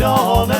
а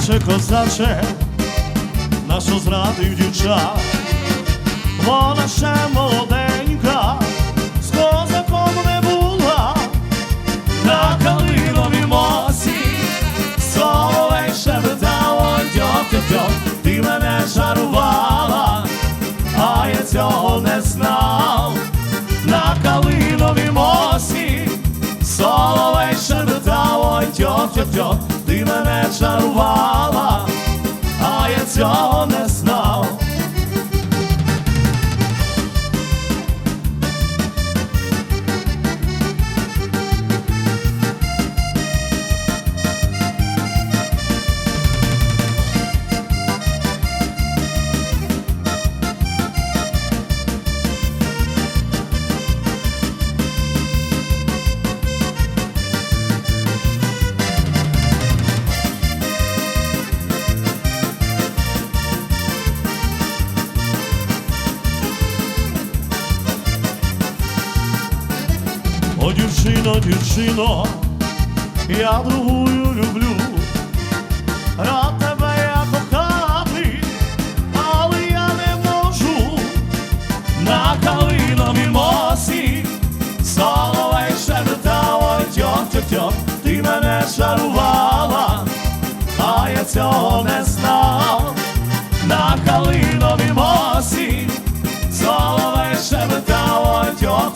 козаче, козаче, нашу зрадив дівча, вона ще молоденька, з козаком не була, на калиновій мосі, соловей шебетав, ой, тьох-тьох-тьох, ти мене чарувала, а я цього не знав, на калиновій мосі, соловей тьох-тьох-тьох, ти мене чарувала, а я цього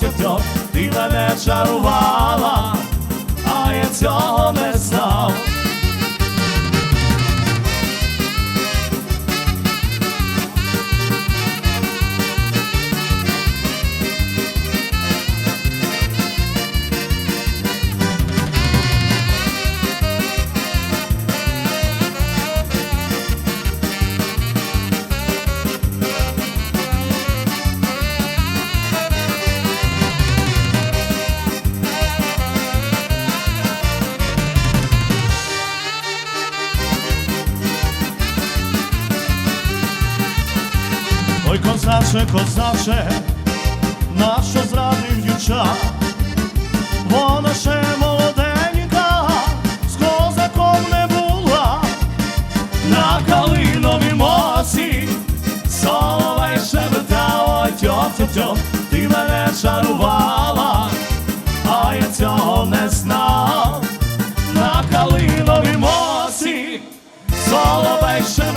тьох-тьох-тьох, ти мене чарувала, а я цього не знав. Козаче, нащо зрадив дівча, вона ще молоденька, з козаком не була, на калиновій мосі, соловей шебетав, ой, тьох-тьох-тьох, ти мене чарувала, а я цього не знав, на калиновій мосі, соловей шебетав,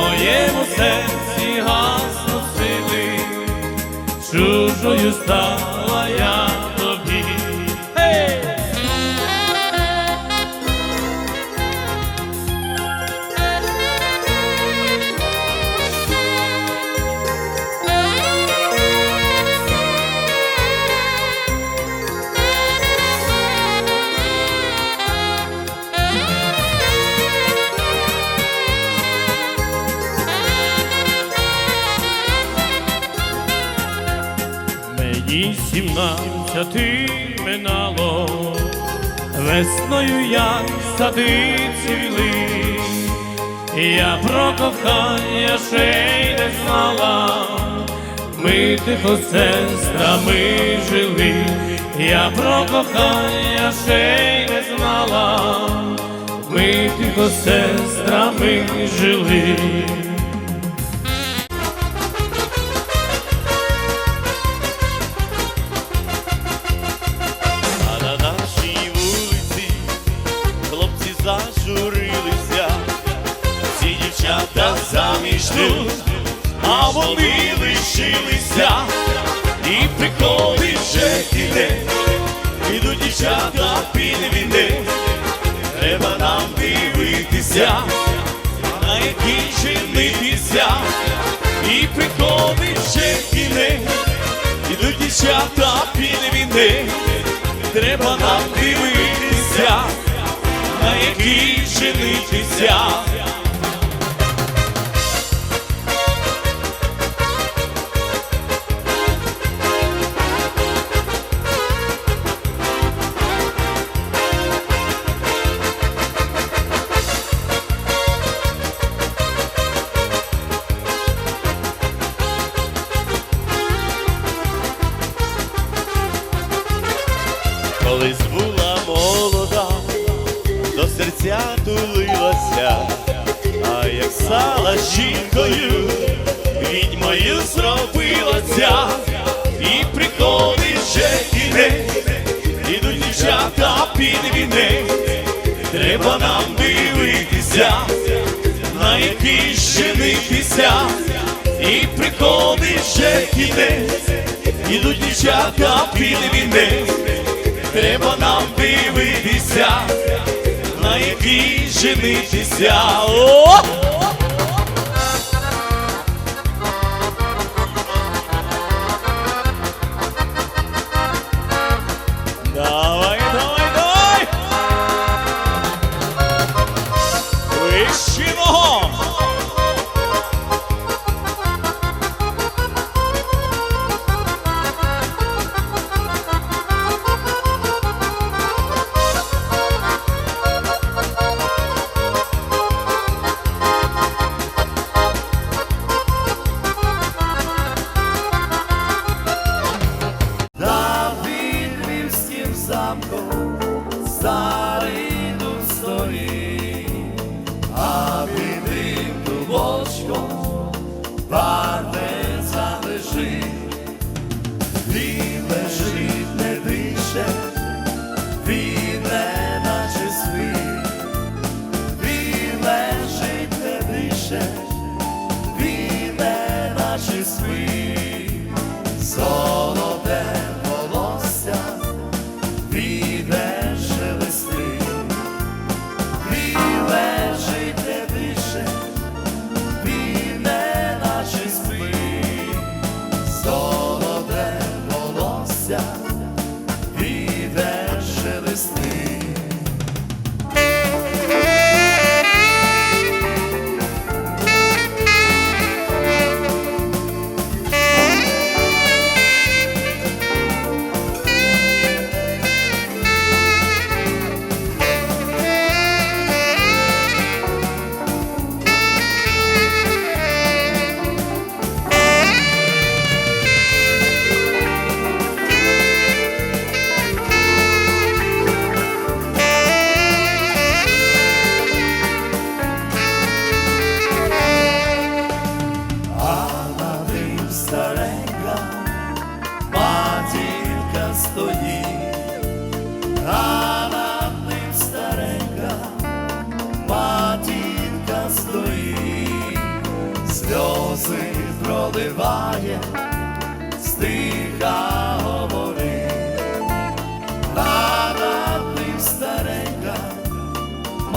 моєму серці гаснуть сили, чужою стала сімнадцяти минало, весною як сади цвіли, я про кохання ще й не знала, ми тихо сестрами жили, я про кохання ще й не знала, ми тихо сестрами жили. Кінець, ідуть дівчата під вінець, треба нам дивитися, на якій женитися, і приходить вже кінець, ідуть дівчата під вінець. Треба нам дивитися, на якій женитися. Стала жінкою, відьмою зробилася, і приходить вже кінець, ідуть дівчата під вінець, треба нам дивитися, на який женитися, і приходить вже кінець, ідуть дівчата під вінець. Треба нам дивитися, на якій женитися. О!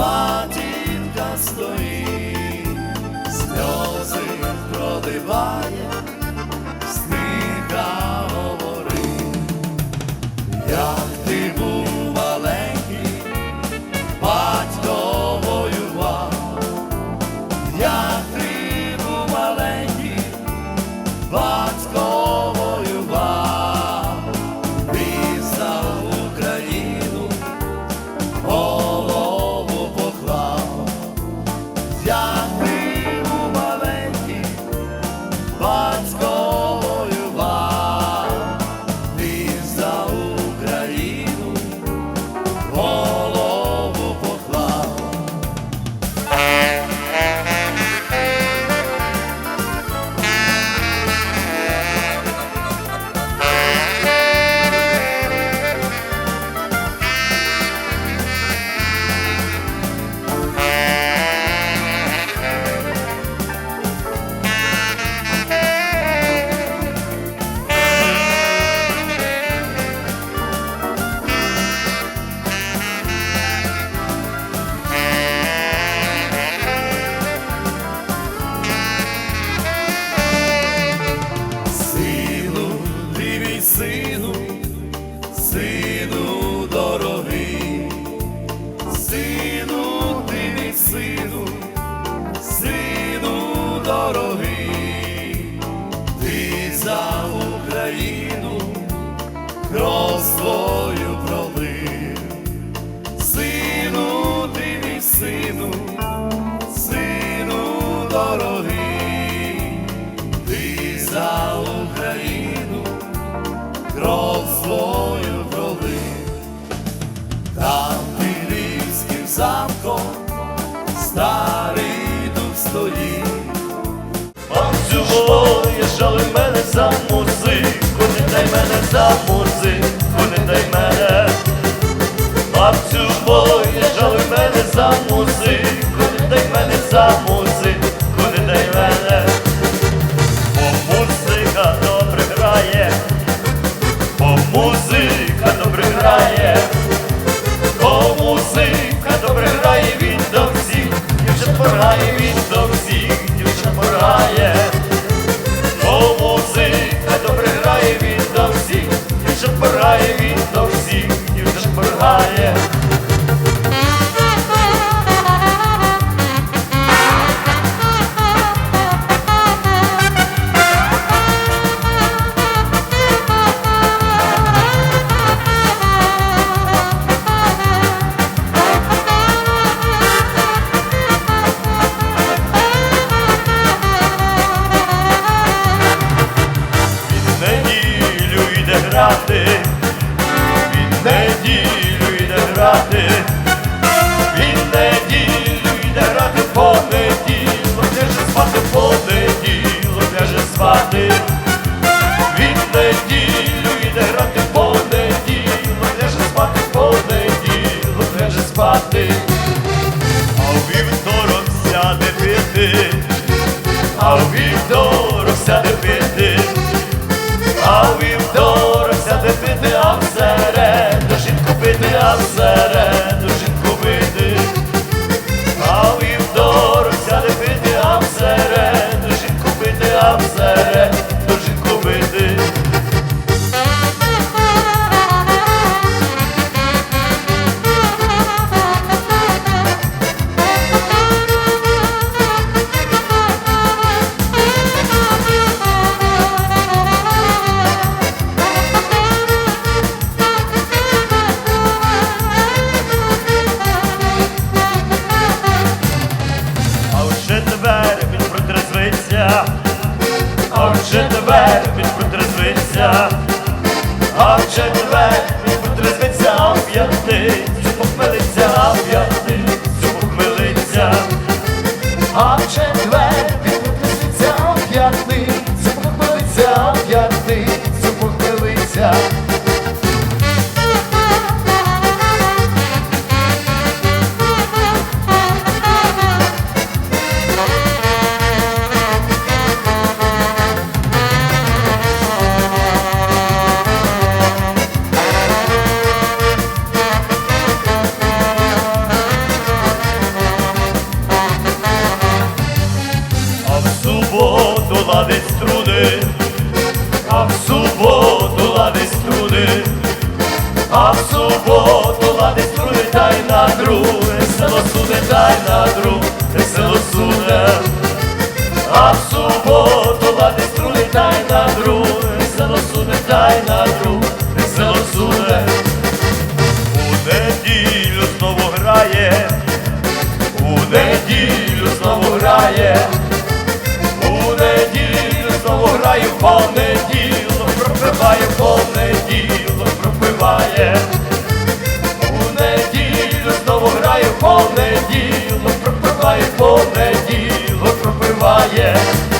матінка стоїть, сльози продиває. Залишали мене за музику, не дай мене за музику, не дай мене, бабцю воїжджали мене за музику, не дай мене за музику, не дай мене, бо музика добре грає, бо музика добре грає, бо музика добре грає, він до всіх і вже порає. грає, він до всіх і вже шпоргає. адже рве, потрезвиться п'ятий, похмелиться п'ятий, похмелиться, адже рве. добру, весело суне, дай на дру, весело суне, а в суботу лади струни, дай на дру, весело суне, дай на дру, весело суне, у неділю знову грає, у неділю знову грає, у неділю знову грає. В понеділок пропиває понеділо, пропиває. у неділю в понеділок, пропиває. Ви,